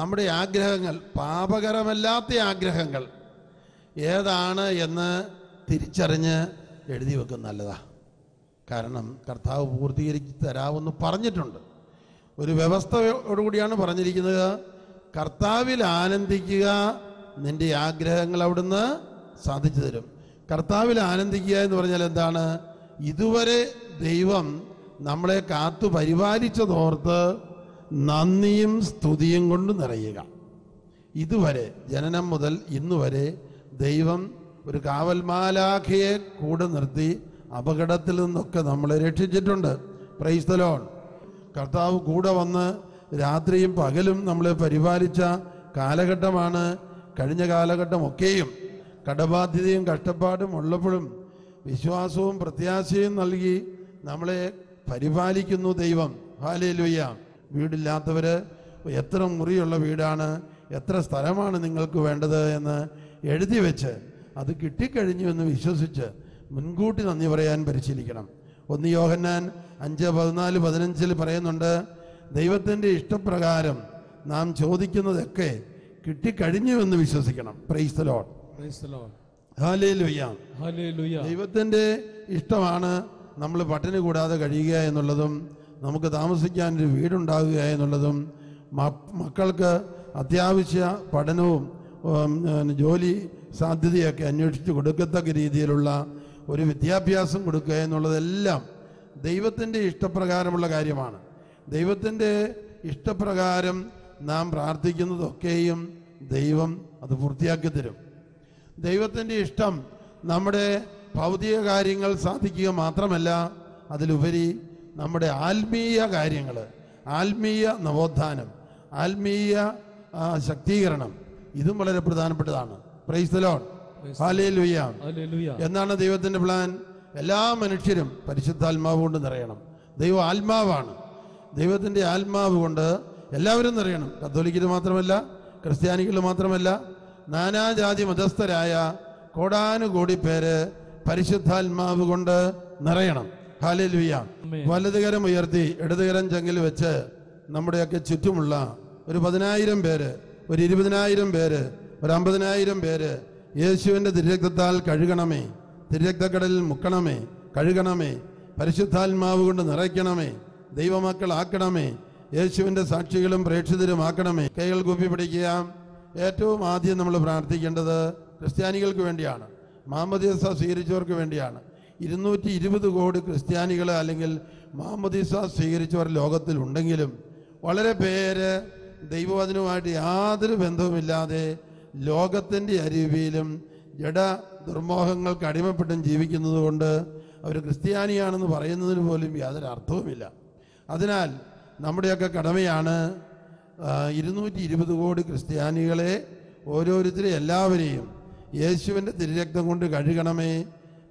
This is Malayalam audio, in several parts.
നമ്മുടെ ആഗ്രഹങ്ങൾ പാപകരമല്ലാത്ത ആഗ്രഹങ്ങൾ ഏതാണ് എന്ന് തിരിച്ചറിഞ്ഞ് എഴുതി വെക്കുന്ന നല്ലതാ. കാരണം കർത്താവ് പൂർത്തീകരിച്ച് തരാമെന്ന് പറഞ്ഞിട്ടുണ്ട്. ഒരു വ്യവസ്ഥയോടുകൂടിയാണ് പറഞ്ഞിരിക്കുന്നത് കർത്താവിൽ ആനന്ദിക്കുക നിന്റെ ആഗ്രഹങ്ങൾ അവിടുന്ന് സാധിച്ചു തരും. കർത്താവിൽ ആനന്ദിക്കുക എന്ന് പറഞ്ഞാൽ എന്താണ്? ഇതുവരെ ദൈവം നമ്മളെ കാത്തു പരിപാലിച്ചതോർത്ത് നന്ദിയും സ്തുതിയും കൊണ്ട് നിറയുക. ഇതുവരെ ജനനം മുതൽ ഇന്നുവരെ ദൈവം ഒരു കാവൽമാലാഖയെ കൂടെ നിർത്തി അപകടത്തിൽ നിന്നൊക്കെ നമ്മളെ രക്ഷിച്ചിട്ടുണ്ട്. പ്രൈസ്തലോൺ കർത്താവ് കൂടെ വന്ന് രാത്രിയും പകലും നമ്മളെ പരിപാലിച്ച കാലഘട്ടമാണ് കഴിഞ്ഞ കാലഘട്ടമൊക്കെയും. കടബാധ്യതയും കഷ്ടപ്പാടും ഉള്ളപ്പോഴും വിശ്വാസവും പ്രത്യാശയും നൽകി നമ്മളെ പരിപാലിക്കുന്നു ദൈവം. ഹാലേലുയ്യ വീടില്ലാത്തവര് എത്ര മുറിയുള്ള വീടാണ് എത്ര സ്ഥലമാണ് നിങ്ങൾക്ക് വേണ്ടത് എന്ന് എഴുതി വെച്ച് അത് കിട്ടിക്കഴിഞ്ഞു എന്ന് വിശ്വസിച്ച് മുൻകൂട്ടി നന്ദി പറയാൻ പരിശീലിക്കണം. ഒന്ന് യോഹന്നാൻ അഞ്ച് പതിനാല് പതിനഞ്ചിൽ പറയുന്നുണ്ട് ദൈവത്തിന്റെ ഇഷ്ടപ്രകാരം നാം ചോദിക്കുന്നതൊക്കെ കിട്ടിക്കഴിഞ്ഞു എന്ന് വിശ്വസിക്കണം. Praise Hallelujah. ദൈവത്തിന്റെ ഇഷ്ടമാണ് നമ്മൾ പട്ടിണി കൂടാതെ കഴിയുക എന്നുള്ളതും നമുക്ക് താമസിക്കാൻ ഒരു വീടുണ്ടാകുക എന്നുള്ളതും മക്കൾക്ക് അത്യാവശ്യ പഠനവും ജോലി സാധ്യതയൊക്കെ അന്വേഷിച്ച് കൊടുക്കത്തക്ക രീതിയിലുള്ള ഒരു വിദ്യാഭ്യാസം കൊടുക്കുക എന്നുള്ളതെല്ലാം ദൈവത്തിന്റെ ഇഷ്ടപ്രകാരമുള്ള കാര്യമാണ്. ദൈവത്തിന്റെ ഇഷ്ടപ്രകാരം നാം പ്രാർത്ഥിക്കുന്നതൊക്കെയും ദൈവം അത് പൂർത്തിയാക്കി തരും. ദൈവത്തിന്റെ ഇഷ്ടം നമ്മുടെ ഭൗതിക കാര്യങ്ങൾ സാധിക്കുക മാത്രമല്ല അതിലുപരി നമ്മുടെ ആത്മീയ കാര്യങ്ങൾ ആത്മീയ നവോത്ഥാനം ആത്മീയ ശക്തീകരണം ഇതും വളരെ പ്രധാനപ്പെട്ടതാണ്. പ്രൈസ്തലോൺ. എന്നാണ് ദൈവത്തിന്റെ പ്ലാൻ എല്ലാ മനുഷ്യരും പരിശുദ്ധാത്മാവ് കൊണ്ട് നിറയണം. ദൈവം ആത്മാവാണ്. ദൈവത്തിന്റെ ആത്മാവ് കൊണ്ട് എല്ലാവരും നിറയണം. കത്തോലിക്കൽ മാത്രമല്ല ക്രിസ്ത്യാനികൾ മാത്രമല്ല നാനാജാതി മതസ്ഥരായ കോടാനുകോടി പേര് പരിശുദ്ധാത്മാവ് കൊണ്ട് നിറയണം. ഹാലലുയ്യ. വലതുകരം ഉയർത്തി ഇടതുകരം ചെങ്കിൽ വെച്ച് നമ്മുടെയൊക്കെ ചുറ്റുമുള്ള ഒരു പതിനായിരം പേര് ഒരു ഇരുപതിനായിരം പേര് ഒരു അമ്പതിനായിരം പേര് യേശുവിന്റെ തിരക്തത്താൽ കഴുകണമേ തിരക്തക്കടലിൽ മുക്കണമേ കഴുകണമേ പരിശുദ്ധാത്മാവ് കൊണ്ട് നിറയ്ക്കണമേ ദൈവമക്കളാക്കണമേ യേശുവിന്റെ സാക്ഷികളും പ്രേക്ഷിതരുമാക്കണമേ. കൈകൾ കൂപ്പി പിടിക്കുക ഏറ്റവും ആദ്യം നമ്മൾ പ്രാർത്ഥിക്കേണ്ടത് ക്രിസ്ത്യാനികൾക്ക് വേണ്ടിയാണ്. മാമദീസ സ്വീകരിച്ചവർക്ക് വേണ്ടിയാണ്. ഇരുന്നൂറ്റി ഇരുപത് കോടി ക്രിസ്ത്യാനികൾ അല്ലെങ്കിൽ മാമദീസ സ്വീകരിച്ചവർ ലോകത്തിലുണ്ടെങ്കിലും വളരെ പേര് ദൈവവചനവുമായിട്ട് യാതൊരു ബന്ധവുമില്ലാതെ ലോകത്തിന്റെ അരുവിയിലും ജഡ ദുർമോഹങ്ങൾക്ക് അടിമപ്പെട്ടും ജീവിക്കുന്നത് കൊണ്ട് അവർ ക്രിസ്ത്യാനിയാണെന്ന് പറയുന്നതിന് പോലും യാതൊരു അർത്ഥവുമില്ല. അതിനാൽ നമ്മുടെയൊക്കെ കടമയാണ് ഇരുന്നൂറ്റി ഇരുപത് കോടി ക്രിസ്ത്യാനികളെ ഓരോരുത്തരെ എല്ലാവരെയും യേശുവിന്റെ തിരുരക്തം കൊണ്ട് കഴുകണമേ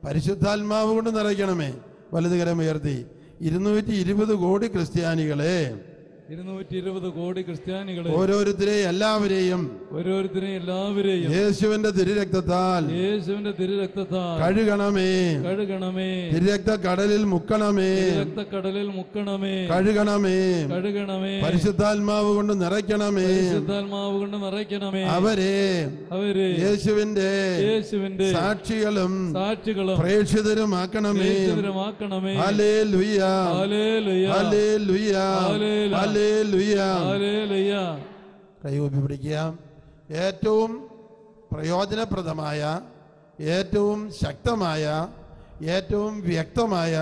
പരിശുദ്ധാത്മാവ് കൊണ്ട് നിറയ്ക്കണമേ. വലതുകരം ഉയർത്തി. ഇരുന്നൂറ്റി ഇരുപത് കോടി ക്രിസ്ത്യാനികളെ. ഇരുന്നൂറ്റി ഇരുപത് കോടി ക്രിസ്ത്യാനികളെ ഓരോരുത്തരെയും എല്ലാവരെയും ഓരോരുത്തരെയും എല്ലാവരെയും യേശുവിന്റെ തിരുരക്തത്താൽ യേശുവിന്റെ തിരുരക്തത്താൽ കഴുകണമേ. കഴുകണമേ. തിരുരക്ത കടലിൽ മുക്കണമേ. രക്തക്കടലിൽ മുക്കണമേ. കഴുകണമേ. കഴുകണമേ. പരിശുദ്ധാത്മാവ് കൊണ്ട് നിറയ്ക്കണമേ. പരിശുദ്ധാത്മാവ് കൊണ്ട് നിറയ്ക്കണമേ. അവരെ അവരെ യേശുവിന്റെ യേശുവിന്റെ സാക്ഷികളും സാക്ഷികളും പ്രേക്ഷിതരുമാക്കണമേ. പ്രേക്ഷിതരുമാക്കണമേ. ഹല്ലേലൂയ. ഹല്ലേലൂയ. ഹലേ ലുയ്യ ഹല്ലേലൂയ. കൈകൂപ്പി പിടിക്കുക ഏറ്റവും പ്രയോജനപ്രദമായ ഏറ്റവും ശക്തമായ ഏറ്റവും വ്യക്തമായ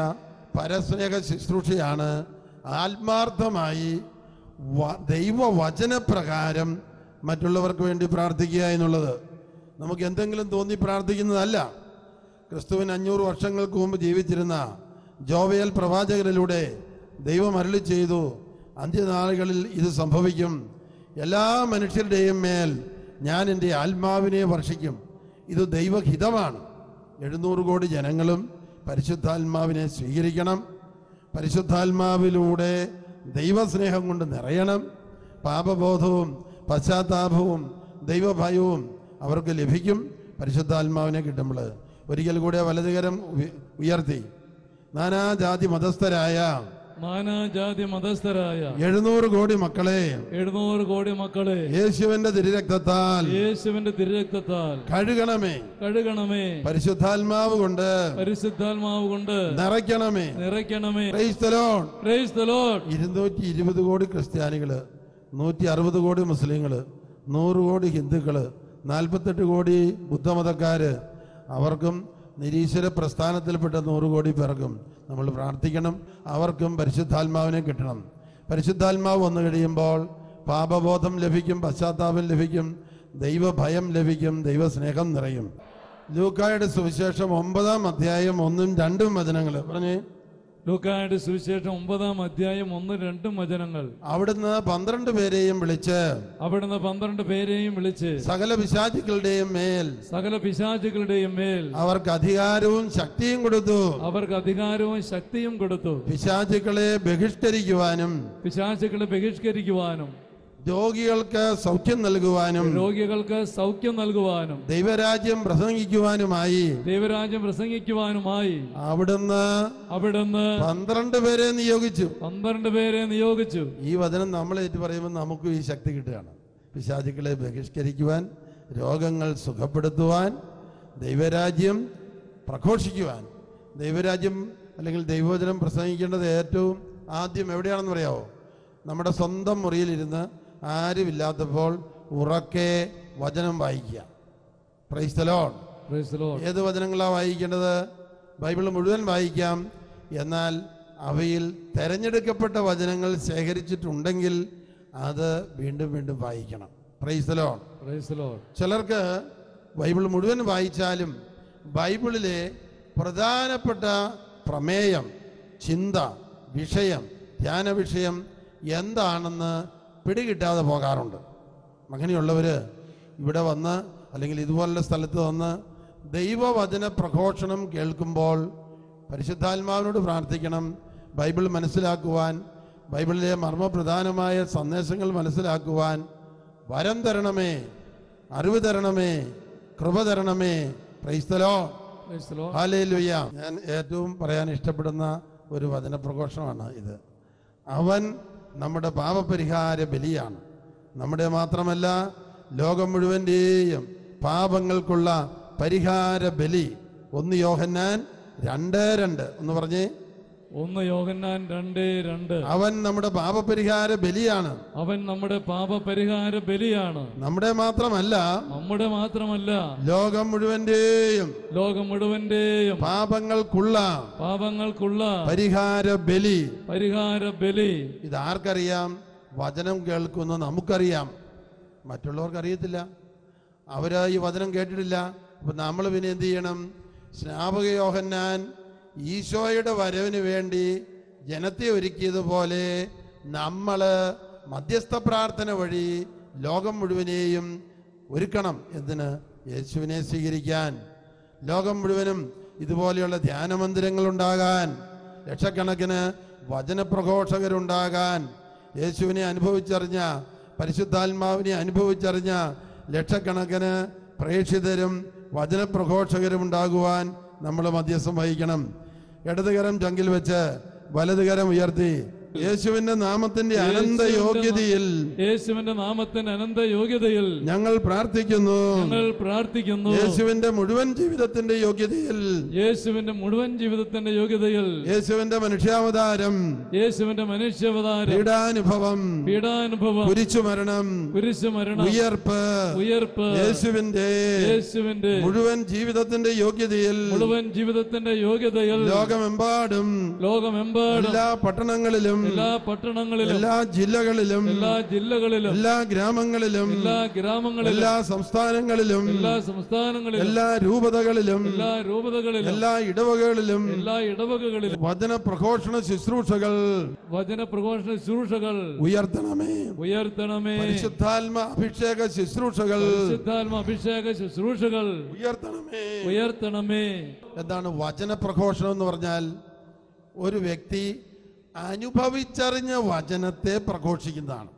പരസ്നേഹ ശുശ്രൂഷയാണ് ആത്മാർത്ഥമായി ദൈവവചനപ്രകാരം മറ്റുള്ളവർക്ക് വേണ്ടി പ്രാർത്ഥിക്കുക എന്നുള്ളത്. നമുക്ക് എന്തെങ്കിലും തോന്നി പ്രാർത്ഥിക്കുന്നതല്ല. ക്രിസ്തുവിന് അഞ്ഞൂറ് വർഷങ്ങൾക്ക് മുമ്പ് ജീവിച്ചിരുന്ന ജോവയൽ പ്രവാചകനിലൂടെ ദൈവം അരുളി ചെയ്തു അന്ത്യനാളുകളിൽ ഇത് സംഭവിക്കും. എല്ലാ മനുഷ്യരുടെയും മേൽ ഞാൻ എന്റെ ആത്മാവിനെ വർഷിക്കും. ഇത് ദൈവഹിതമാണ്. എഴുന്നൂറ് കോടി ജനങ്ങളും പരിശുദ്ധാത്മാവിനെ സ്വീകരിക്കണം. പരിശുദ്ധാത്മാവിലൂടെ ദൈവസ്നേഹം കൊണ്ട് നിറയണം. പാപബോധവും പശ്ചാത്താപവും ദൈവഭയവും അവർക്ക് ലഭിക്കും. പരിശുദ്ധാത്മാവിനെ കിട്ടുമ്പോൾ ഒരിക്കൽ കൂടെ വലതുകരം ഉയർത്തി. നാനാജാതി മതസ്ഥരായ നാനാജാതി മതസ്ഥരായ എഴുന്നൂറ് കോടി മക്കളെ. എഴുന്നൂറ് കോടി മക്കളെ. യേശുവിന്റെ തിരുരക്തത്താൽ. യേശുവിന്റെ തിരുരക്തത്താൽ. കഴുകണമേ. കഴുകണമേ. പരിശുദ്ധാത്മാവ് കൊണ്ട്. പരിശുദ്ധാത്മാവ് കൊണ്ട്. നിറയ്ക്കണമേ. നിറയ്ക്കണമേ. ഇരുന്നൂറ്റി ഇരുപത് കോടി ക്രിസ്ത്യാനികൾ നൂറ്റി അറുപത് കോടി മുസ്ലിങ്ങൾ നൂറ് കോടി ഹിന്ദുക്കൾ നാൽപ്പത്തെട്ട് കോടി ബുദ്ധമതക്കാര്. അവർക്കും നിരീശ്വര പ്രസ്ഥാനത്തിൽപ്പെട്ട നൂറ് കോടി പേർക്കും നമ്മൾ പ്രാർത്ഥിക്കണം. അവർക്കും പരിശുദ്ധാത്മാവിനെ കിട്ടണം. പരിശുദ്ധാത്മാവ് വന്നു കഴിയുമ്പോൾ പാപബോധം ലഭിക്കും പശ്ചാത്താപം ലഭിക്കും ദൈവഭയം ലഭിക്കും ദൈവസ്നേഹം നിറയും. ലൂക്കായുടെ സുവിശേഷം ഒമ്പതാം അധ്യായം ഒന്നും രണ്ടും വചനങ്ങൾ. പറഞ്ഞേ. ലൂക്കായുടെ സുവിശേഷം ഒമ്പതാം അധ്യായം ഒന്ന് രണ്ടും വചനങ്ങൾ. അവിടുന്ന് പന്ത്രണ്ട് പേരെയും വിളിച്ച് അവിടുന്ന് പന്ത്രണ്ട് പേരെയും വിളിച്ച് സകല പിശാചുക്കളുടെയും മേൽ സകല പിശാചുക്കളുടെയും മേൽ അവർക്ക് അധികാരവും ശക്തിയും കൊടുത്തു. അവർക്ക് അധികാരവും ശക്തിയും കൊടുത്തു. പിശാചുക്കളെ ബഹിഷ്കരിക്കുവാനും പിശാചുക്കളെ ബഹിഷ്കരിക്കുവാനും. രോഗികൾക്ക് സൗഖ്യം നൽകുവാനും രോഗികൾക്ക് സൗഖ്യം നൽകുവാനും ദൈവരാജ്യം പ്രസംഗിക്കുവാനുമായി ദൈവരാജ്യം പ്രസംഗിക്കുവാനുമായി അവിടുന്ന് അവിടുന്ന് പന്ത്രണ്ട് പേരെ നിയോഗിച്ചു. പന്ത്രണ്ട് പേരെ നിയോഗിച്ചു. ഈ വചനം നമ്മൾ ഏറ്റു പറയുമ്പോൾ നമുക്കും ഈ ശക്തി കിട്ടുകയാണ്. പിശാചുക്കളെ ബഹിഷ്കരിക്കുവാൻ രോഗങ്ങൾ സുഖപ്പെടുത്തുവാൻ ദൈവരാജ്യം പ്രഘോഷിക്കുവാൻ. ദൈവരാജ്യം അല്ലെങ്കിൽ ദൈവവചനം പ്രസംഗിക്കേണ്ടത് ഏറ്റവും ആദ്യം എവിടെയാണെന്ന് പറയാമോ നമ്മുടെ സ്വന്തം മുറിയിലിരുന്ന് ആരുമില്ലാത്തപ്പോൾ ഉറക്കെ വചനം വായിക്കുക. പ്രൈസ്തലോൺ. ഏത് വചനങ്ങളാണ് വായിക്കേണ്ടത്? ബൈബിൾ മുഴുവൻ വായിക്കാം. എന്നാൽ അവയിൽ തെരഞ്ഞെടുക്കപ്പെട്ട വചനങ്ങൾ ശേഖരിച്ചിട്ടുണ്ടെങ്കിൽ അത് വീണ്ടും വീണ്ടും വായിക്കണം. പ്രൈസ്തലോൺ. ചിലർക്ക് ബൈബിൾ മുഴുവൻ വായിച്ചാലും ബൈബിളിലെ പ്രധാനപ്പെട്ട പ്രമേയം ചിന്ത വിഷയം ധ്യാന വിഷയം എന്താണെന്ന് പിടികിട്ടാതെ പോകാറുണ്ട്. അങ്ങനെയുള്ളവർ ഇവിടെ വന്ന് അല്ലെങ്കിൽ ഇതുപോലുള്ള സ്ഥലത്ത് വന്ന് ദൈവവചന പ്രഘോഷണം കേൾക്കുമ്പോൾ പരിശുദ്ധാത്മാവിനോട് പ്രാർത്ഥിക്കണം. ബൈബിൾ മനസ്സിലാക്കുവാൻ ബൈബിളിലെ മർമ്മപ്രധാനമായ സന്ദേശങ്ങൾ മനസ്സിലാക്കുവാൻ വരം തരണമേ അറിവ് തരണമേ കൃപ തരണമേ. ക്രൈസ്തലോ ഹാലയിലുയ്യ. ഞാൻ ഏറ്റവും പറയാൻ ഇഷ്ടപ്പെടുന്ന ഒരു വചന വചനപ്രഘോഷമാണ് ഇത്. അവൻ നമ്മുടെ പാപപരിഹാര ബലിയാണ്. നമ്മുടെ മാത്രമല്ല ലോകം മുഴുവന്റെയും പാപങ്ങൾക്കുള്ള പരിഹാര ബലി. ഒന്ന് യോഹന്നാൻ രണ്ട് രണ്ട്. എന്ന് പറഞ്ഞേ. ഒന്ന് യോഗന്നാൻ രണ്ട് രണ്ട്. അവൻ നമ്മുടെ പാപപരിഹാര ബലിയാണ്. അവൻ നമ്മുടെ പാപപരിഹാര ബലിയാണ്. നമ്മുടെ മാത്രമല്ല നമ്മുടെ മാത്രമല്ല ലോകം മുഴുവന്റെയും ലോകം മുഴുവന്റെയും പാപങ്ങൾക്കുള്ള പാപങ്ങൾക്കുള്ള പരിഹാര ബലി. പരിഹാര ബലി. ഇത് ആർക്കറിയാം വചനം കേൾക്കുന്ന നമുക്കറിയാം. മറ്റുള്ളവർക്ക് അറിയത്തില്ല അവർ ഈ വചനം കേട്ടിട്ടില്ല. അപ്പൊ നമ്മൾ പിന്നെ എന്ത് ചെയ്യണം? സ്നാപക യോഹന്നാൻ ഈശോയുടെ വരവിന് വേണ്ടി ജനത്തെ ഒരുക്കിയതുപോലെ നമ്മൾ മധ്യസ്ഥ പ്രാർത്ഥന വഴി ലോകം മുഴുവനെയും ഒരുക്കണം എന്തിന് യേശുവിനെ സ്വീകരിക്കാൻ ലോകം മുഴുവനും ഇതുപോലെയുള്ള ധ്യാനമന്ദിരങ്ങൾ ഉണ്ടാകാൻ ലക്ഷക്കണക്കിന് വചനപ്രഘോഷകരുണ്ടാകാൻ യേശുവിനെ അനുഭവിച്ചറിഞ്ഞ പരിശുദ്ധാത്മാവിനെ അനുഭവിച്ചറിഞ്ഞ ലക്ഷക്കണക്കിന് പ്രേക്ഷിതരും വചനപ്രഘോഷകരും ഉണ്ടാകുവാൻ നമ്മൾ മധ്യസ്ഥം വഹിക്കണം. ഇടതുകരം ചങ്കിൽ വെച്ച് വലതുകരം ഉയർത്തി യേശുവിന്റെ നാമത്തിന്റെ അനന്ത യോഗ്യതയിൽ യേശുവിന്റെ നാമത്തിന്റെ അനന്ത യോഗ്യതയിൽ ഞങ്ങൾ പ്രാർത്ഥിക്കുന്നു. ഞങ്ങൾ പ്രാർത്ഥിക്കുന്നു. യേശുവിന്റെ മുഴുവൻ ജീവിതത്തിന്റെ യോഗ്യതയിൽ യേശുവിന്റെ മുഴുവൻ ജീവിതത്തിന്റെ യോഗ്യതയിൽ യേശുവിന്റെ മനുഷ്യാവതാരം യേശുവിന്റെ മനുഷ്യാവതാരം പീഡാനുഭവം പീഡാനുഭവം കുരിശുമരണം കുരിശുമരണം ഉയർപ്പ് ഉയർപ്പ് യേശുവിന്റെ യേശുവിന്റെ മുഴുവൻ ജീവിതത്തിന്റെ യോഗ്യതയിൽ മുഴുവൻ ജീവിതത്തിന്റെ യോഗ്യതയിൽ ലോകമെമ്പാടും ലോകമെമ്പാടും എല്ലാ പട്ടണങ്ങളിലും എല്ലാ പട്ടണങ്ങളിലും എല്ലാ ജില്ലകളിലും എല്ലാ ജില്ലകളിലും എല്ലാ ഗ്രാമങ്ങളിലും എല്ലാ ഗ്രാമങ്ങളിലും എല്ലാ സംസ്ഥാനങ്ങളിലും എല്ലാ സംസ്ഥാനങ്ങളിലും എല്ലാ രൂപതകളിലും എല്ലാ രൂപതകളിലും എല്ലാ ഇടവകകളിലും എല്ലാ ഇടവകകളിലും വചന പ്രഘോഷണ ശുശ്രൂഷകൾ വചന പ്രഘോഷണ ശുശ്രൂഷകൾ ഉയർത്തണമേ. ഉയർത്തണമേ. പരിശുദ്ധാത്മ അഭിഷേക ശുശ്രൂഷകൾ പരിശുദ്ധാത്മ അഭിഷേക ശുശ്രൂഷകൾ ഉയർത്തണമേ. ഉയർത്തണമേ. എന്താണ് വചന പ്രഘോഷണം എന്ന് പറഞ്ഞാൽ ഒരു വ്യക്തി അനുഭവിച്ചറിഞ്ഞ വചനത്തെ പ്രഘോഷിക്കുന്നതാണ്.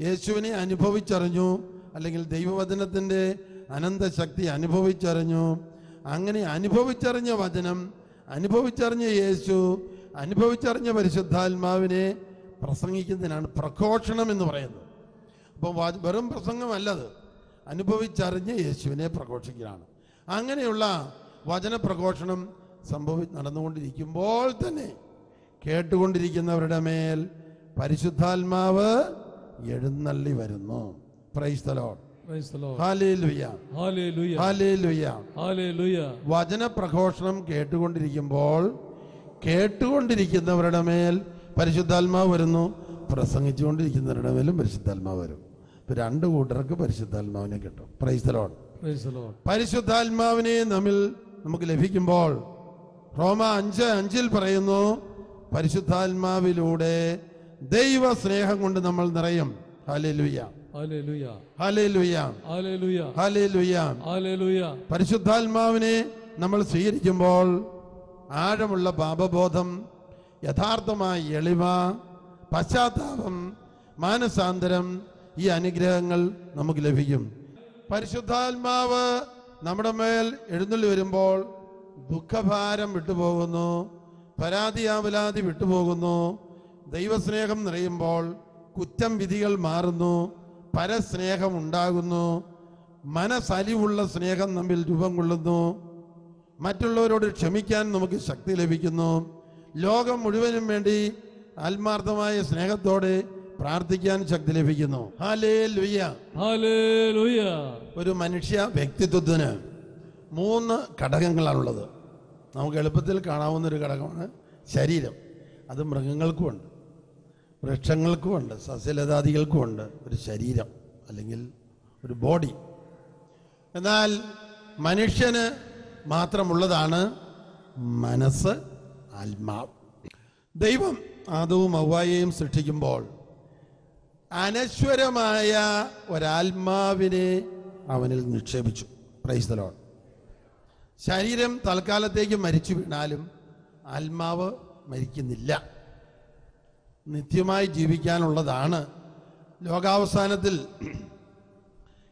യേശുവിനെ അനുഭവിച്ചറിഞ്ഞു അല്ലെങ്കിൽ ദൈവവചനത്തിന്റെ അനന്തശക്തി അനുഭവിച്ചറിഞ്ഞു. അങ്ങനെ അനുഭവിച്ചറിഞ്ഞ വചനം അനുഭവിച്ചറിഞ്ഞ യേശു അനുഭവിച്ചറിഞ്ഞ പരിശുദ്ധാത്മാവിനെ പ്രസംഗിക്കുന്നതിനാണ് പ്രഘോഷണം എന്ന് പറയുന്നത്. അപ്പോൾ വെറും പ്രസംഗമല്ലത്. അനുഭവിച്ചറിഞ്ഞ് യേശുവിനെ പ്രഘോഷിക്കലാണ്. അങ്ങനെയുള്ള വചന പ്രഘോഷണം സംഭവി നടന്നുകൊണ്ടിരിക്കുമ്പോൾ തന്നെ കേട്ടുകൊണ്ടിരിക്കുന്നവരുടെ മേൽ പരിശുദ്ധാത്മാവ് എഴുന്നള്ളി വരുന്നു. വചനപ്രഘോഷണം കേട്ടുകൊണ്ടിരിക്കുമ്പോൾ കേട്ടുകൊണ്ടിരിക്കുന്നവരുടെ മേൽ പരിശുദ്ധാത്മാവ് വരുന്നു. പ്രസംഗിച്ചുകൊണ്ടിരിക്കുന്നവരുടെ മേലും പരിശുദ്ധാത്മാവ് വരും. ഇപ്പൊ രണ്ട് കൂട്ടർക്ക് പരിശുദ്ധാത്മാവിനെ കിട്ടും. പ്രൈസ്തലോൺ. പരിശുദ്ധാത്മാവിനെ നമ്മിൽ നമുക്ക് ലഭിക്കുമ്പോൾ റോമ അഞ്ച് അഞ്ചിൽ പറയുന്നു പരിശുദ്ധാത്മാവിലൂടെ ദൈവ സ്നേഹം കൊണ്ട് നമ്മൾ നിറയും. പരിശുദ്ധാത്മാവിനെ നമ്മൾ സ്വീകരിക്കുമ്പോൾ ആഴമുള്ള പാപബോധം യഥാർത്ഥമായ എളിമ പശ്ചാത്താപം മാനസാന്തരം ഈ അനുഗ്രഹങ്ങൾ നമുക്ക് ലഭിക്കും. പരിശുദ്ധാത്മാവ് നമ്മുടെ മേൽ എഴുന്നള്ളി വരുമ്പോൾ ദുഃഖഭാരം വിട്ടുപോകുന്നു. പരാതിയാവലാതി വിട്ടുപോകുന്നു. ദൈവസ്നേഹം നിറയുമ്പോൾ കുറ്റം വിധികൾ മാറുന്നു. പരസ്നേഹം ഉണ്ടാകുന്നു. മനസ്സലിവുള്ള സ്നേഹം നമ്മിൽ രൂപം കൊള്ളുന്നു. മറ്റുള്ളവരോട് ക്ഷമിക്കാൻ നമുക്ക് ശക്തി ലഭിക്കുന്നു. ലോകം മുഴുവനും വേണ്ടി ആത്മാർത്ഥമായ സ്നേഹത്തോടെ പ്രാർത്ഥിക്കാൻ ശക്തി ലഭിക്കുന്നു. ഒരു മനുഷ്യ വ്യക്തിത്വത്തിന് മൂന്ന് ഘടകങ്ങളാണുള്ളത്. നമുക്ക് എളുപ്പത്തിൽ കാണാവുന്ന ഒരു ഘടകമാണ് ശരീരം. അത് മൃഗങ്ങൾക്കുമുണ്ട് വൃക്ഷങ്ങൾക്കുമുണ്ട് സസ്യലതാദികൾക്കുമുണ്ട് ഒരു ശരീരം അല്ലെങ്കിൽ ഒരു ബോഡി. എന്നാൽ മനുഷ്യന് മാത്രമുള്ളതാണ് മനസ്സ് ആത്മാവ് ദൈവം ആദവും ഔവായെയും സൃഷ്ടിക്കുമ്പോൾ അനശ്വരമായ ഒരാത്മാവിനെ അവനിൽ നിക്ഷേപിച്ചു. പ്രൈസ്തലോൺ ശരീരം തൽക്കാലത്തേക്ക് മരിച്ചു വീണാലും ആത്മാവ് മരിക്കുന്നില്ല. നിത്യമായി ജീവിക്കാനുള്ളതാണ്. ലോകാവസാനത്തിൽ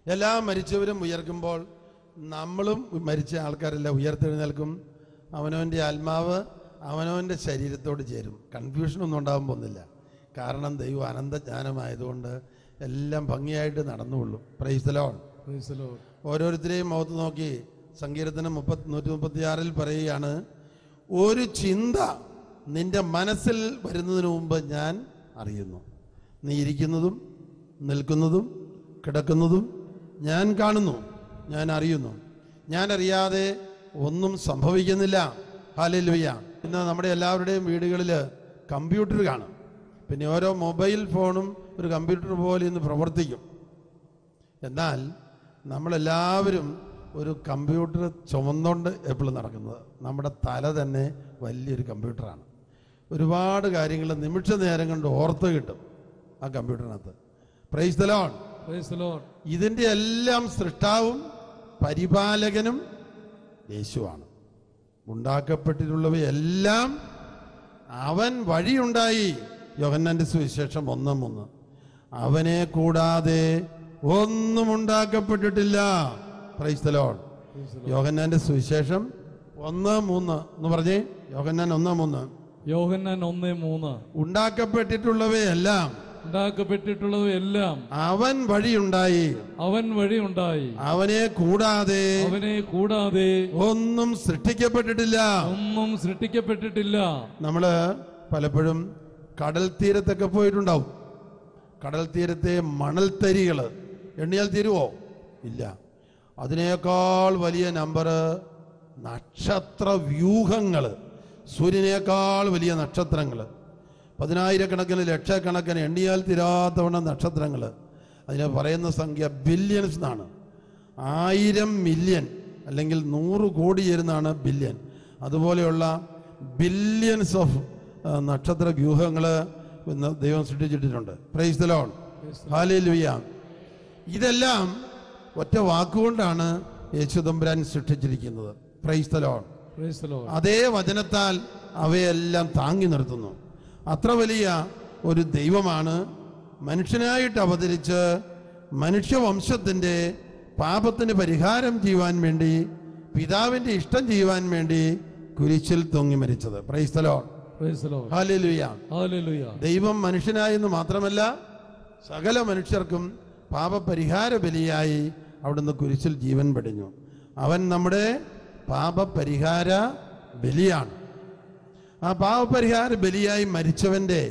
എല്ലാ മരിച്ചവരും ഉയർക്കുമ്പോൾ നമ്മളും മരിച്ച ആൾക്കാരെല്ലാം ഉയർത്തെഴുന്നേൽക്കും. അവനവന്റെ ആത്മാവ് അവനവന്റെ ശരീരത്തോട് ചേരും. കൺഫ്യൂഷനൊന്നും ഉണ്ടാകാൻ പോകുന്നില്ല. കാരണം ദൈവം അനന്തജ്ഞാനമായതുകൊണ്ട് എല്ലാം ഭംഗിയായിട്ട് നടന്നുകൊള്ളും. പ്രൈസലോൺ. ഓരോരുത്തരെയും മുഖത്ത് നോക്കി സങ്കീർത്തനം മുപ്പത്തി നൂറ്റി മുപ്പത്തിയാറിൽ പറയുകയാണ് ഒരു ചിന്ത നിന്റെ മനസ്സിൽ വരുന്നതിന് മുമ്പ് ഞാൻ അറിയുന്നു. നീ ഇരിക്കുന്നതും നിൽക്കുന്നതും കിടക്കുന്നതും ഞാൻ കാണുന്നു ഞാൻ അറിയുന്നു. ഞാൻ അറിയാതെ ഒന്നും സംഭവിക്കുന്നില്ല. ഹാലലുയ്യ ഇന്ന് നമ്മുടെ എല്ലാവരുടെയും വീടുകളിൽ കമ്പ്യൂട്ടർ കാണും. പിന്നെ ഓരോ മൊബൈൽ ഫോണും ഒരു കമ്പ്യൂട്ടർ പോലെ ഇന്ന് പ്രവർത്തിക്കും. എന്നാൽ നമ്മളെല്ലാവരും ഒരു കമ്പ്യൂട്ടർ ചുമന്നുകൊണ്ട് എപ്പോഴും നടക്കുന്നത്. നമ്മുടെ തല തന്നെ വലിയൊരു കമ്പ്യൂട്ടറാണ്. ഒരുപാട് കാര്യങ്ങൾ നിമിഷ നേരം കൊണ്ട് ഓർത്ത് കിട്ടും ആ കമ്പ്യൂട്ടറിനകത്ത്. Price Lord. ഇതിന്റെ എല്ലാം സൃഷ്ടാവും പരിപാലകനും യേശുവാണ്. ഉണ്ടാക്കപ്പെട്ടിട്ടുള്ളവയെല്ലാം അവൻ വഴിയുണ്ടായി. യോഹന്നാന്റെ സുവിശേഷം ഒന്ന് മൂന്ന്. അവനെ കൂടാതെ ഒന്നും ഉണ്ടാക്കപ്പെട്ടിട്ടില്ല. ക്രൈസ്തലോൺ യോഹന്നാന്റെ സുവിശേഷം ഒന്ന് മൂന്ന്. എന്ന് പറഞ്ഞേ. യോഹന്നാൻ ഒന്ന് മൂന്ന്. യോഹന്നാൻ ഒന്ന് മൂന്ന്. ഉണ്ടാക്കപ്പെട്ടിട്ടുള്ളവയെല്ലാം ഉണ്ടാക്കപ്പെട്ടിട്ടുള്ളവയെല്ലാം അവൻ വഴിയുണ്ടായി അവൻ വഴി ഉണ്ടായി. അവനെ കൂടാതെ അവനെ കൂടാതെ ഒന്നും സൃഷ്ടിക്കപ്പെട്ടിട്ടില്ല. ഒന്നും സൃഷ്ടിക്കപ്പെട്ടിട്ടില്ല. നമ്മൾ പലപ്പോഴും കടൽ തീരത്തൊക്കെ പോയിട്ടുണ്ടാവും. കടൽ തീരത്തെ മണൽത്തരികൾ എണ്ണിയാൽ തീരുവോ? ഇല്ല. അതിനേക്കാൾ വലിയ നമ്പർ നക്ഷത്ര വ്യൂഹങ്ങൾ സൂര്യനേക്കാൾ വലിയ നക്ഷത്രങ്ങൾ. പതിനായിരക്കണക്കിന് ലക്ഷക്കണക്കിന് എണ്ണിയാൽ തീരാത്തവണ്ണം നക്ഷത്രങ്ങൾ. അതിനെ പറയുന്ന സംഖ്യ ബില്യൺസ് എന്നാണ്. ആയിരം മില്യൺ അല്ലെങ്കിൽ നൂറ് കോടി ചേരുന്നതാണ് ബില്യൺ അതുപോലെയുള്ള ബില്യൺസ് ഓഫ് നക്ഷത്ര വ്യൂഹങ്ങൾ ദൈവം സൃഷ്ടിച്ചിട്ടുണ്ട് പ്രൈസ് ദ ലോൺ ഹാലേലുയ്യ ഇതെല്ലാം ഒറ്റ വാക്കുകൊണ്ടാണ് യേശുദമ്പുരാൻ സൃഷ്ടിച്ചിരിക്കുന്നത് ക്രൈസ്തലോൺ. അതേ വചനത്താൽ അവയെല്ലാം താങ്ങി നിർത്തുന്നു അത്ര വലിയ ഒരു ദൈവമാണ് മനുഷ്യനായിട്ട് അവതരിച്ച് മനുഷ്യവംശത്തിന്റെ പാപത്തിന് പരിഹാരം ചെയ്യുവാൻ വേണ്ടി പിതാവിന്റെ ഇഷ്ടം ചെയ്യുവാൻ വേണ്ടി കുരിശിൽ തൊങ്ങി മരിച്ചത് പ്രൈസ്തലോ Praise the Lord. Hallelujah Hallelujah. ദൈവം മനുഷ്യനായെന്ന് മാത്രമല്ല സകല മനുഷ്യർക്കും പാപപരിഹാര ബലിയായി അവിടുന്ന് കുരിശിൽ ജീവൻ പെടിഞ്ഞു. അവൻ നമ്മുടെ പാപപരിഹാര ബലിയാണ് ആ പാപപരിഹാര ബലിയായി മരിച്ചവന്റെ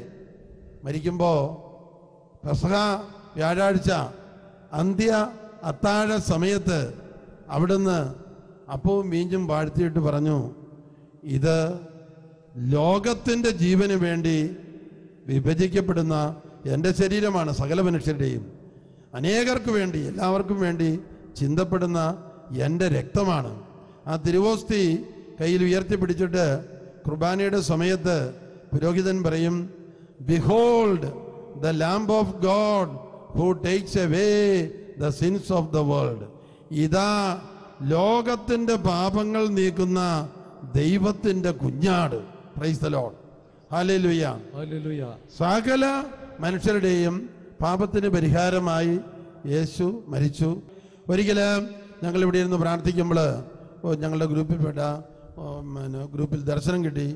മരിക്കുമ്പോൾ പെസഹ വ്യാഴാഴ്ച അന്ത്യ അത്താഴ സമയത്ത് അവിടുന്ന് അപ്പവും മീഞ്ചും വാഴ്ത്തിയിട്ട് പറഞ്ഞു ഇത് ലോകത്തിന്റെ ജീവന് വേണ്ടി വിഭജിക്കപ്പെടുന്ന എന്റെ ശരീരമാണ് സകല മനുഷ്യരുടെയും. അനേകർക്ക് വേണ്ടി എല്ലാവർക്കും വേണ്ടി ചിന്തപ്പെടുന്ന എന്റെ രക്തമാണ്. ആ തിരുവോസ്തി കയ്യിൽ ഉയർത്തിപ്പിടിച്ചിട്ട് കുർബാനയുടെ സമയത്ത് പുരോഹിതൻ പറയും behold the lamb of God who takes away the sins of the world ഇതാ ലോകത്തിന്റെ പാപങ്ങൾ നീക്കുന്ന ദൈവത്തിന്റെ കുഞ്ഞാട്. Praise the Lord. സകല മനുഷ്യരുടെയും പാപത്തിന് പരിഹാരമായി യേശു മരിച്ചു. ഒരിക്കൽ ഞങ്ങൾ ഇവിടെ ഇരുന്ന് പ്രാർത്ഥിക്കുമ്പോൾ ഞങ്ങളുടെ ഗ്രൂപ്പിൽപ്പെട്ട പിന്നെ ഗ്രൂപ്പിൽ ദർശനം കിട്ടി.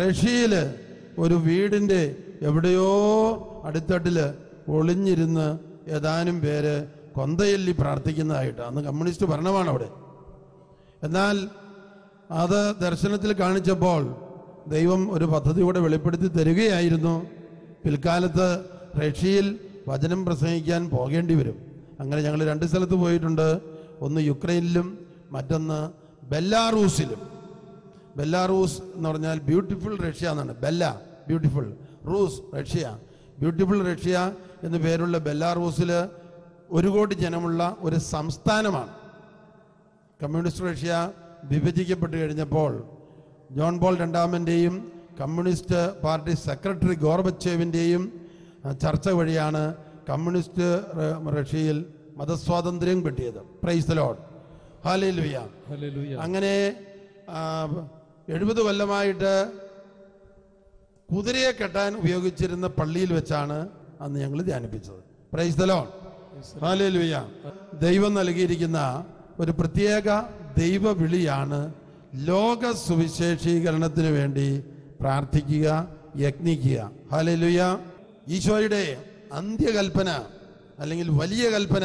റഷ്യയിൽ ഒരു വീടിന്റെ എവിടെയോ അടിത്തട്ടിൽ ഒളിഞ്ഞിരുന്ന് ഏതാനും പേര് കൊന്തയല്ലി പ്രാർത്ഥിക്കുന്നതായിട്ട്. അന്ന് കമ്മ്യൂണിസ്റ്റ് ഭരണമാണ് അവിടെ. എന്നാൽ അത് ദർശനത്തിൽ കാണിച്ചപ്പോൾ ദൈവം ഒരു പദ്ധതിയോടെ വെളിപ്പെടുത്തി തരികയായിരുന്നു. പിൽക്കാലത്ത് റഷ്യയിൽ വചനം പ്രസംഗിക്കാൻ പോകേണ്ടി വരും. അങ്ങനെ ഞങ്ങൾ രണ്ട് സ്ഥലത്ത് പോയിട്ടുണ്ട്. ഒന്ന് യുക്രൈനിലും മറ്റൊന്ന് ബെല്ലാറൂസിലും. ബെല്ലാറൂസ് എന്ന് പറഞ്ഞാൽ ബ്യൂട്ടിഫുൾ റഷ്യ എന്നാണ്. Bella beautiful. Rus Russia. Beautiful Russia എന്ന് പേരുള്ള ബെല്ലാറൂസിൽ ഒരു കോടി ജനമുള്ള ഒരു സംസ്ഥാനമാണ്. കമ്മ്യൂണിസ്റ്റ് റഷ്യ വിഭജിക്കപ്പെട്ട് കഴിഞ്ഞപ്പോൾ ജോൺ പോൾ രണ്ടാമന്റെയും കമ്മ്യൂണിസ്റ്റ് പാർട്ടി സെക്രട്ടറി ഗോർബച്ചേവിന്റെയും ചർച്ച വഴിയാണ് കമ്മ്യൂണിസ്റ്റ് റഷ്യയിൽ മതസ്വാതന്ത്ര്യം കിട്ടിയത്. പ്രൈസ് ലോഡ് ഹാലേ ലുയ അങ്ങനെ എഴുപത് കൊല്ലമായിട്ട് കുതിരയെ കെട്ടാൻ ഉപയോഗിച്ചിരുന്ന പള്ളിയിൽ വെച്ചാണ് അന്ന് ഞങ്ങൾ ധ്യാനിപ്പിച്ചത്. പ്രൈസ് ലോഡ് ഹാലേ ലുയ ദൈവം നൽകിയിരിക്കുന്ന ഒരു പ്രത്യേക ദൈവ വിളിയാണ് ലോക സുവിശേഷീകരണത്തിന് വേണ്ടി പ്രാർത്ഥിക്കുക യത്നിക്കുക ഹാലേലുയ ഈശോയുടെ അന്ത്യകൽപ്പന അല്ലെങ്കിൽ വലിയ കൽപ്പന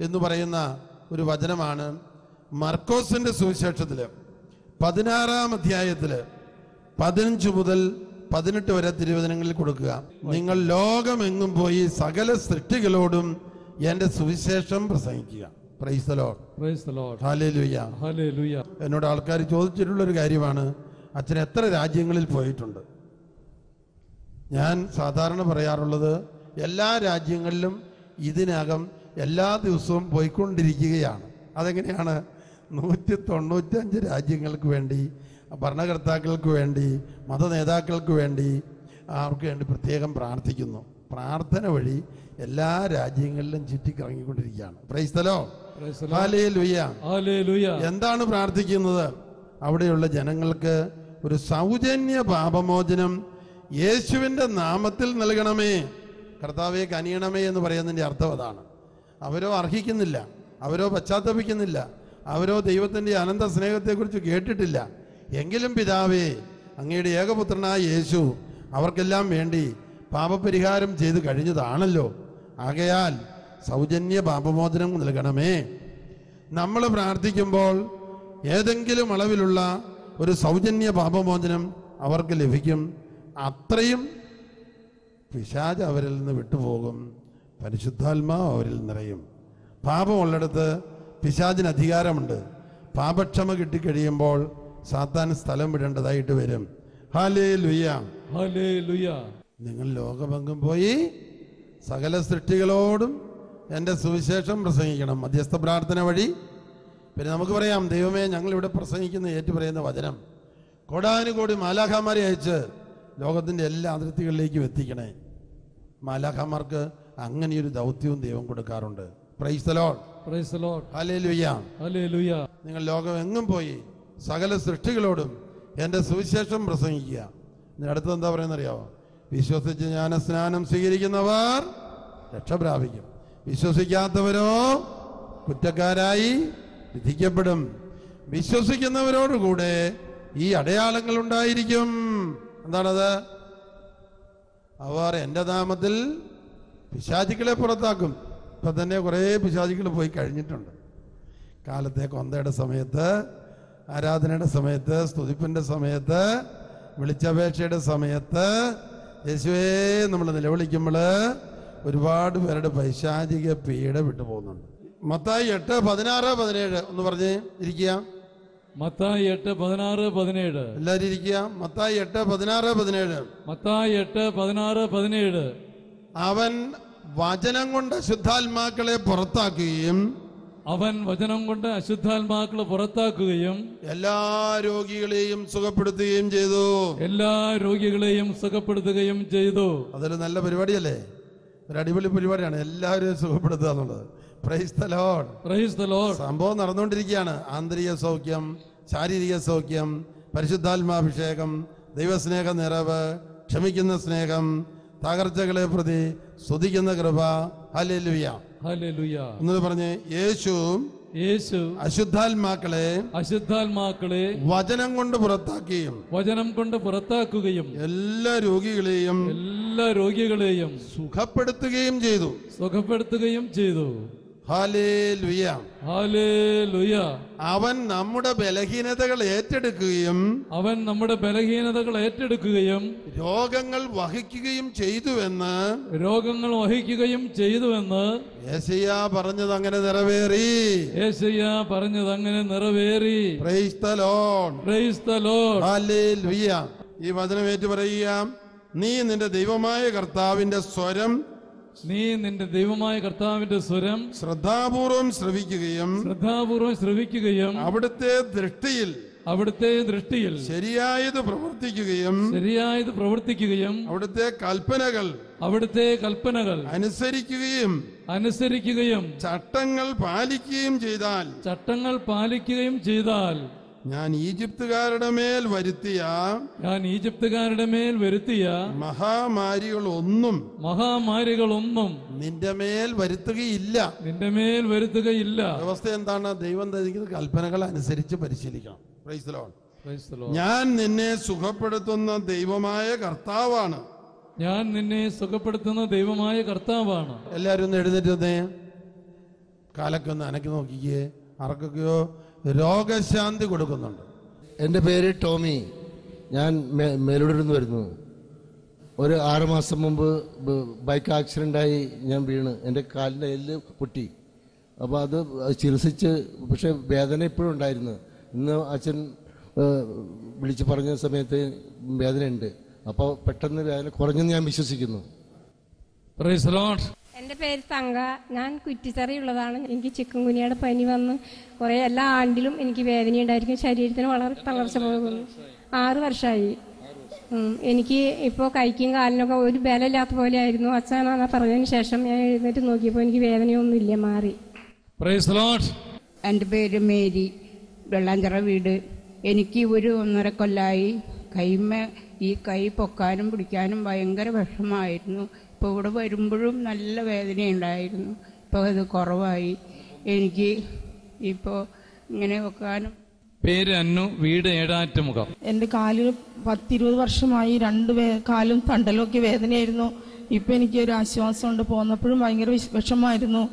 എന്ന് പറയുന്ന ഒരു വചനമാണ് മർക്കോസിന്റെ സുവിശേഷത്തിൽ പതിനാറാം അധ്യായത്തിൽ പതിനഞ്ച് മുതൽ പതിനെട്ട് വരെ തിരുവചനങ്ങളിൽ കൊടുക്കുക. നിങ്ങൾ ലോകമെങ്ങും പോയി സകല സൃഷ്ടികളോടും എന്റെ സുവിശേഷം പ്രസംഗിക്കുക. എന്നോട് ആൾക്കാർ ചോദിച്ചിട്ടുള്ള ഒരു കാര്യമാണ് അച്ഛൻ എത്ര രാജ്യങ്ങളിൽ പോയിട്ടുണ്ട്? ഞാൻ സാധാരണ പറയാറുള്ളത് എല്ലാ രാജ്യങ്ങളിലും ഇതിനകം എല്ലാ ദിവസവും പോയിക്കൊണ്ടിരിക്കുകയാണ്. അതെങ്ങനെയാണ്? നൂറ്റി തൊണ്ണൂറ്റഞ്ച് രാജ്യങ്ങൾക്ക് വേണ്ടി ഭരണകർത്താക്കൾക്ക് വേണ്ടി മത നേതാക്കൾക്ക് വേണ്ടി അവർക്ക് വേണ്ടി പ്രത്യേകം പ്രാർത്ഥിക്കുന്നു. പ്രാർത്ഥന വഴി എല്ലാ രാജ്യങ്ങളിലും ചുറ്റിക്കറങ്ങിക്കൊണ്ടിരിക്കുകയാണ്. പ്രൈസ്തലോ എന്താണ് പ്രാർത്ഥിക്കുന്നത്? അവിടെയുള്ള ജനങ്ങൾക്ക് ഒരു സൗജന്യ പാപമോചനം യേശുവിന്റെ നാമത്തിൽ നൽകണമേ. കർത്താവെ കനിയണമേ എന്ന് പറയുന്നതിന്റെ അർത്ഥം അതാണ്. അവരോ അർഹിക്കുന്നില്ല അവരോ പശ്ചാത്തപിക്കുന്നില്ല അവരോ ദൈവത്തിന്റെ അനന്ത സ്നേഹത്തെക്കുറിച്ച് കേട്ടിട്ടില്ല. എങ്കിലും പിതാവേ അങ്ങയുടെ ഏകപുത്രനായ യേശു അവർക്കെല്ലാം വേണ്ടി പാപപരിഹാരം ചെയ്ത് കഴിഞ്ഞതാണല്ലോ. ആകയാൽ സൗജന്യ പാപമോചനം നൽകണമേ. നമ്മൾ പ്രാർത്ഥിക്കുമ്പോൾ ഏതെങ്കിലും അളവിലുള്ള ഒരു സൗജന്യ പാപമോചനം അവർക്ക് ലഭിക്കും. അത്രയും പിശാജ് അവരിൽ നിന്ന് വിട്ടുപോകും. പരിശുദ്ധാത്മാവ് അവരിൽ നിറയും. പാപമുള്ളിടത്ത് പിശാജിന് അധികാരമുണ്ട്. പാപക്ഷമ കിട്ടിക്കഴിയുമ്പോൾ സാത്താൻ സ്ഥലം വിടേണ്ടതായിട്ട് വരും. ഹാലേ ലുയാ ഹാലേ ലുയാ നിങ്ങൾ ലോകമെങ്കും പോയി സകല സൃഷ്ടികളോടും എന്റെ സുവിശേഷം പ്രസംഗിക്കണം. മധ്യസ്ഥ പ്രാർത്ഥന വഴി. പിന്നെ നമുക്ക് പറയാം ദൈവമേ ഞങ്ങളിവിടെ പ്രസംഗിക്കുന്ന ഏറ്റു പറയുന്ന വചനം. കോടാനുകോടി മാലാഖാമാരെ അയച്ച് ലോകത്തിന്റെ എല്ലാ അതിർത്തികളിലേക്കും എത്തിക്കണേ. മാലാഖമാർക്ക് അങ്ങനെയൊരു ദൗത്യവും ദൈവം കൊടുക്കാറുണ്ട്. നിങ്ങൾ ലോകം എങ്ങും പോയി സകല സൃഷ്ടികളോടും എന്റെ സുവിശേഷം പ്രസംഗിക്കുക. ഇതിന് അടുത്തത് എന്താ പറയുന്നറിയാവോ? വിശ്വസിച്ച് ഞാൻ സ്നാനം സ്വീകരിക്കുന്നവർ രക്ഷ പ്രാപിക്കും. വിശ്വസിക്കാത്തവരോ കുറ്റക്കാരായി വിധിക്കപ്പെടും. വിശ്വസിക്കുന്നവരോടുകൂടെ ഈ അടയാളങ്ങൾ ഉണ്ടായിരിക്കും. എന്താണത്? അവർ എന്റെ നാമത്തിൽ പിശാചികളെ പുറത്താക്കും. ഇപ്പം തന്നെ കുറേ പിശാചികൾ പോയി കഴിഞ്ഞിട്ടുണ്ട്. കാലത്തെ കൊന്തയുടെ സമയത്ത് ആരാധനയുടെ സമയത്ത് സ്തുതിപ്പിന്റെ സമയത്ത് വിളിച്ചപേക്ഷയുടെ സമയത്ത് യേശുവേ നമ്മൾ നിലവിളിക്കുമ്പോൾ ഒരുപാട് പേരുടെ പൈശാചിക പീഡ വിട്ടു പോകുന്നുണ്ട് മത്തായി എട്ട് പതിനാറ് പതിനേഴ് ഒന്ന് പറഞ്ഞ് ഇരിക്കുക. മത്തായി എട്ട് പതിനാറ് പതിനേഴ്. എല്ലാവരും ഇരിക്കുക. മത്തായി എട്ട് പതിനാറ് പതിനേഴ്. മത്തായി എട്ട് പതിനാറ് പതിനേഴ്. അവൻ വചനം കൊണ്ട് അശുദ്ധാത്മാക്കളെ പുറത്താക്കുകയും അവൻ വചനം കൊണ്ട് അശുദ്ധാത്മാക്കളെ പുറത്താക്കുകയും എല്ലാ രോഗികളെയും സുഖപ്പെടുത്തുകയും ചെയ്തു. എല്ലാ രോഗികളെയും സുഖപ്പെടുത്തുകയും ചെയ്തു. അതൊരു നല്ല പരിപാടിയല്ലേ? ഒരു അടിപൊളി പരിപാടിയാണ്. എല്ലാവരും സുഖപ്പെടുത്തുക എന്നുള്ളത്. പ്രൈസ് സംഭവം നടന്നുകൊണ്ടിരിക്കുകയാണ്. ആന്തരിക സൗഖ്യം ശാരീരിക സൗഖ്യം പരിശുദ്ധാത്മാഭിഷേകം ദൈവസ്നേഹ നിറവ് ക്ഷമിക്കുന്ന സ്നേഹം തകർച്ചകളെ പ്രതി സ്തുതിക്കുന്ന കൃപ. ഹല്ലേലൂയ. എന്നത് പറഞ്ഞ് യേശു യേശു അശുദ്ധാത്മാക്കളെ അശുദ്ധാത്മാക്കളെ വചനം കൊണ്ട് പുറത്താക്കുകയും വചനം കൊണ്ട് പുറത്താക്കുകയും എല്ലാ രോഗികളെയും എല്ലാ രോഗികളെയും സുഖപ്പെടുത്തുകയും ചെയ്തു. സുഖപ്പെടുത്തുകയും ചെയ്തു. ഹാലേലുയ ഹാലേലുയ അവൻ നമ്മുടെ ബലഹീനതകൾ ഏറ്റെടുക്കുകയും അവൻ നമ്മുടെ ബലഹീനതകൾ ഏറ്റെടുക്കുകയും രോഗങ്ങൾ വഹിക്കുകയും ചെയ്തുവെന്ന് രോഗങ്ങൾ വഹിക്കുകയും ചെയ്തുവെന്ന് യേശയ്യ പറഞ്ഞത് അങ്ങനെ നിറവേറി. യേശയ്യ പറഞ്ഞത് അങ്ങനെ നിറവേറി. ഈ വചനം ഏറ്റു പറയുക നീ നിന്റെ ദൈവമായ കർത്താവിന്റെ സ്വരം നീ നിന്റെ ദൈവമായ കർത്താവിന്റെ സ്വരം ശ്രദ്ധാപൂർവം ശ്രവിക്കുകയും ശ്രദ്ധാപൂർവം ശ്രവിക്കുകയും അവിടുത്തെ ദൃഷ്ടിയിൽ അവിടുത്തെ ദൃഷ്ടിയിൽ ശരിയായത് പ്രവർത്തിക്കുകയും ശരിയായത് പ്രവർത്തിക്കുകയും അവിടുത്തെ കൽപ്പനകൾ അവിടുത്തെ കൽപ്പനകൾ അനുസരിക്കുകയും അനുസരിക്കുകയും ചട്ടങ്ങൾ പാലിക്കുകയും ചെയ്താൽ ചട്ടങ്ങൾ പാലിക്കുകയും ചെയ്താൽ ഞാൻ ഈജിപ്തുകാരുടെ മേൽ വരുത്തിയ ഞാൻ ഈജിപ്തുകാരുടെ മേൽ വരുത്തിയ മഹാമാരികൾ ഒന്നും മഹാമാരികളൊന്നും നിന്റെ മേൽ വരുത്തുകയില്ല. നിന്റെ മേൽ വരുത്തുകയില്ല. വ്യവസ്ഥ എന്താണ്? ദൈവം തരിക്കുന്ന കൽപ്പനകൾ അനുസരിച്ച് പരിശീലിക്കണം. ഞാൻ നിന്നെ സുഖപ്പെടുത്തുന്ന ദൈവമായ കർത്താവാണ്. ഞാൻ നിന്നെ സുഖപ്പെടുത്തുന്ന ദൈവമായ കർത്താവാണ്. എല്ലാവരും ഒന്ന് എഴുന്നേറ്റ് കാലൊക്കെ ഒന്ന് അനക്കി നോക്കിക്കേ. ആർക്കൊക്കെയോ രോഗശാന്തി കൊടുക്കുന്നുണ്ട്. എന്റെ പേര് ടോമി. ഞാൻ മേലൂരിൽ നിന്ന് വരുന്നു. ഒരു ആറുമാസം മുമ്പ് ബൈക്ക് ആക്സിഡന്റായി ഞാൻ വീണ്. എന്റെ കാലിന്റെ എല്ല് പൊട്ടി. അപ്പോൾ അത് ചികിത്സിച്ച് പക്ഷേ വേദന ഇപ്പോഴും ഉണ്ടായിരുന്നു. ഇന്ന് അച്ഛൻ വിളിച്ച് പറഞ്ഞ സമയത്ത് വേദനയുണ്ട്. അപ്പോൾ പെട്ടെന്ന് വേദന കുറഞ്ഞെന്ന് ഞാൻ വിശ്വസിക്കുന്നു. പ്രൈസ് ലോഡ് എന്റെ പേര് തങ്ക. ഞാൻ കുറ്റിച്ചറി ഉള്ളതാണ് എനിക്ക് ചിക്കൻ കുനിയുടെ പനി വന്ന് കുറേ എല്ലാ ആണ്ടിലും എനിക്ക് വേദന ഉണ്ടായിരിക്കും ശരീരത്തിന് വളരെ തളർച്ച പോകുന്നു. ആറ് വർഷമായി. എനിക്ക് ഇപ്പോൾ കൈക്കും കാലിനൊക്കെ ഒരു ബലമില്ലാത്ത പോലെ ആയിരുന്നു അച്ഛനാ പറഞ്ഞതിന് ശേഷം ഞാൻ എഴുന്നേറ്റ് നോക്കിയപ്പോൾ എനിക്ക് വേദനയൊന്നുമില്ല മാറി. എന്റെ പേര് മേരി. വെള്ളാഞ്ചിറ വീട്. എനിക്ക് ഒരു ഒന്നര കൊല്ലായി. കൈമ ഈ കൈ പൊക്കാനും പിടിക്കാനും ഭയങ്കര വിഷമമായിരുന്നു. ഇപ്പോൾ ഇവിടെ വരുമ്പോഴും നല്ല വേദനയുണ്ടായിരുന്നു. ഇപ്പോൾ അത് കുറവായി. എനിക്ക് ഇപ്പോൾ ഇങ്ങനെ വെക്കാനും പേര് അന്നു വീട് ഏടാറ്റുമുഖം. എന്റെ കാലിന് പത്തിരുപത് വർഷമായി രണ്ട് കാലും തണ്ടലും ഒക്കെ വേദനയായിരുന്നു. ഇപ്പം എനിക്ക് ഒരു ആശ്വാസമുണ്ട്. പോന്നപ്പോഴും ഭയങ്കര വിഷമമായിരുന്നു.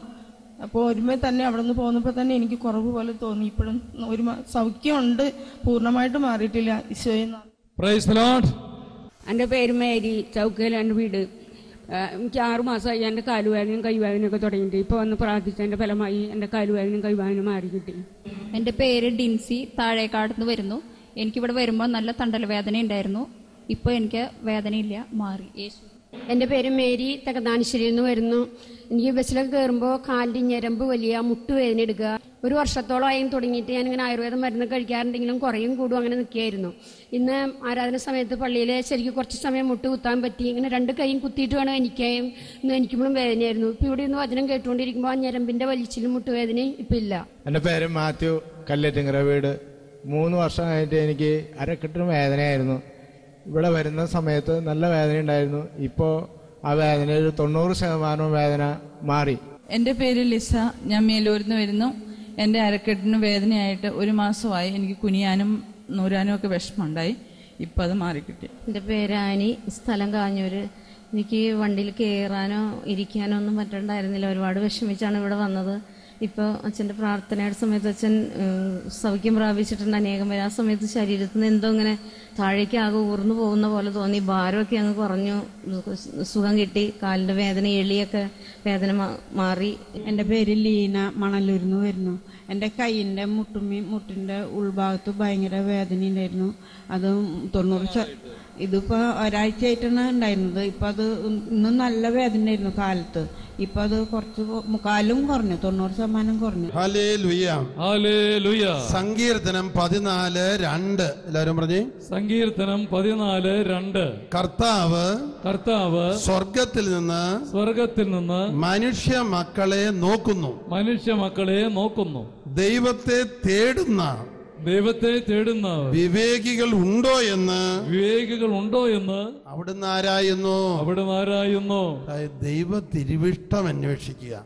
അപ്പോൾ ഒരുമേ തന്നെ അവിടെ നിന്ന് പോന്നപ്പോൾ തന്നെ എനിക്ക് കുറവ് പോലെ തോന്നി. ഇപ്പോഴും ഒരു സൗഖ്യമുണ്ട്. പൂർണമായിട്ട് മാറിയിട്ടില്ല. ഈശോയെന്ന് എന്റെ പേര് മേരി. ചൗക്കയിലാണ് വീട്. എനിക്ക് ആറുമാസമായി എന്റെ കാലുവേദനയും കൈവേദനയും ഒക്കെ തുടങ്ങിയിട്ട്. ഇപ്പോൾ വന്ന് പ്രാർത്ഥിച്ചതിന്റെ ഫലമായി എന്റെ കാലുവേദനയും കൈവേദനയും മാറി കിട്ടി. എന്റെ പേര് ഡിൻസി താഴേക്കാടുന്ന് വരുന്നു. എനിക്കിവിടെ വരുമ്പോൾ നല്ല തണ്ടൽ വേദന ഉണ്ടായിരുന്നു. ഇപ്പോൾ എനിക്ക് വേദനയില്ല മാറി. യേശു. എന്റെ പേര് മേരി തകതാനശ്ശേരി നിന്ന് വരുന്നു. എനിക്ക് ബസ്സിലൊക്കെ കയറുമ്പോൾ കാലിന്റെ ഞരമ്പ് വലിയ മുട്ടുവേദന എടുക്കുക. ഒരു വർഷത്തോളമായും തുടങ്ങിയിട്ട് ഞാനിങ്ങനെ ആയുർവേദം മരുന്ന് കഴിക്കാറുണ്ടെങ്കിലും കുറയും കൂടും അങ്ങനെ നിൽക്കുകയായിരുന്നു. ഇന്ന് ആരാധന സമയത്ത് പള്ളിയിൽ ശരിക്കും കുറച്ച് സമയം മുട്ട് കുത്താൻ പറ്റി. ഇങ്ങനെ രണ്ട് കൈയും കുത്തിയിട്ട് വേണം എനിക്കായും ഇന്ന് എനിക്കുമ്പോഴും വേദനയായിരുന്നു. ഇപ്പം ഇവിടെ നിന്ന് വചനം കേട്ടുകൊണ്ടിരിക്കുമ്പോൾ ആ ഞരമ്പിന്റെ വലിച്ചിലും മുട്ടുവേദനയും ഇപ്പം ഇല്ല. എന്റെ പേര് മാത്യു കല്ലേറ്റിങ്ങര വീട്. മൂന്ന് വർഷമായിട്ട് എനിക്ക് അരക്കെട്ടിന് വേദനയായിരുന്നു. ഇവിടെ വരുന്ന സമയത്ത് നല്ല വേദന ഉണ്ടായിരുന്നു. ഇപ്പോൾ ആ വേദന ഒരു തൊണ്ണൂറ് ശതമാനം വേദന മാറി. എന്റെ പേര് ലിസ. ഞാൻ മേലൂരിൽ നിന്ന് വരുന്നു. എന്റെ അരക്കെട്ടിന് വേദനയായിട്ട് ഒരു മാസമായി എനിക്ക് കുനിയാനും നൂരാനും ഒക്കെ വിഷമമുണ്ടായി. ഇപ്പം അത് മാറിക്കിട്ടി. എന്റെ പേര് ആനി. സ്ഥലം കാഞ്ഞൂര്. എനിക്ക് വണ്ടിയിൽ കയറാനോ ഇരിക്കാനോ ഒന്നും പറ്റണ്ടായിരുന്നില്ല. ഒരുപാട് വിഷമിച്ചാണ് ഇവിടെ വന്നത്. ഇപ്പോൾ അച്ഛന്റെ പ്രാർത്ഥനയുടെ സമയത്ത് അച്ഛൻ സൗഖ്യം പ്രാപിച്ചിട്ടുണ്ട്. അനേകം പേര് ആ സമയത്ത് ശരീരത്തിൽ നിന്ന് എന്തോ ഇങ്ങനെ താഴേക്ക് ആകെ ഊർന്നു പോകുന്ന പോലെ തോന്നി. ഭാരമൊക്കെ അങ്ങ് കുറഞ്ഞു. സുഖം കിട്ടി. കാലിന്റെ വേദന എളിയൊക്കെ വേദന മാറി. എന്റെ പേര് ലീന മണലൂരിൽ നിന്ന് വരുന്നു. എന്റെ കൈയിന്റെ മുട്ടുമ്മി മുട്ടിന്റെ ഉൾഭാഗത്ത് ഭയങ്കര വേദന ഉണ്ടായിരുന്നു അത് തൊണ്ണൂറ് ഇതിപ്പോൾ ഒരാഴ്ചയായിട്ടാണ് ഉണ്ടായിരുന്നത്. ഇപ്പം അത് ഇന്നും നല്ല വേദന ആയിരുന്നു കാലത്ത്. ഇപ്പം അത് കുറച്ച് മുക്കാലും കുറഞ്ഞു തൊണ്ണൂറ് ശതമാനം കുറഞ്ഞു. സങ്കീർത്തനം പതിനാല് രണ്ട്. എല്ലാവരും പറഞ്ഞു? സങ്കീർത്തനം പതിനാല് രണ്ട്. കർത്താവ് കർത്താവ് സ്വർഗത്തിൽ നിന്ന് സ്വർഗത്തിൽ നിന്ന് മനുഷ്യ മക്കളെ നോക്കുന്നു. മനുഷ്യ മക്കളെ നോക്കുന്നു. ദൈവത്തെ തേടുന്ന ദൈവത്തെ തേടുന്ന വിവേകികൾ ഉണ്ടോ എന്ന് വിവേകികൾ ഉണ്ടോ എന്ന് അവിടുന്ന് ആരായുന്നു? അവിടുന്ന് ആരായുന്നു? ദൈവ തിരുവിഷ്ടം അന്വേഷിക്കുക.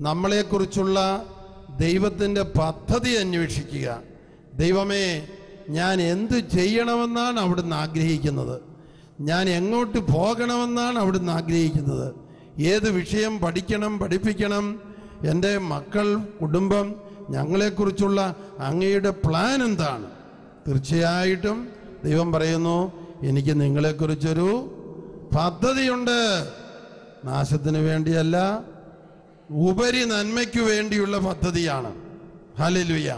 നമ്മളെക്കുറിച്ചുള്ള ദൈവത്തിന്റെ പദ്ധതി അന്വേഷിക്കുക. ദൈവമേ ഞാൻ എന്തു ചെയ്യണമെന്നാണ് അവിടുന്ന് ആഗ്രഹിക്കുന്നത്? ഞാൻ എങ്ങോട്ട് പോകണമെന്നാണ് അവിടുന്ന് ആഗ്രഹിക്കുന്നത്? ഏത് വിഷയം പഠിക്കണം പഠിപ്പിക്കണം? എന്റെ മക്കൾ കുടുംബം ഞങ്ങളെക്കുറിച്ചുള്ള അങ്ങയുടെ പ്ലാൻ എന്താണ്? തീർച്ചയായിട്ടും ദൈവം പറയുന്നു എനിക്ക് നിങ്ങളെക്കുറിച്ചൊരു പദ്ധതിയുണ്ട്. നാശത്തിന് വേണ്ടിയല്ല ഉപരി നന്മയ്ക്കു വേണ്ടിയുള്ള പദ്ധതിയാണ്. ഹല്ലേലൂയ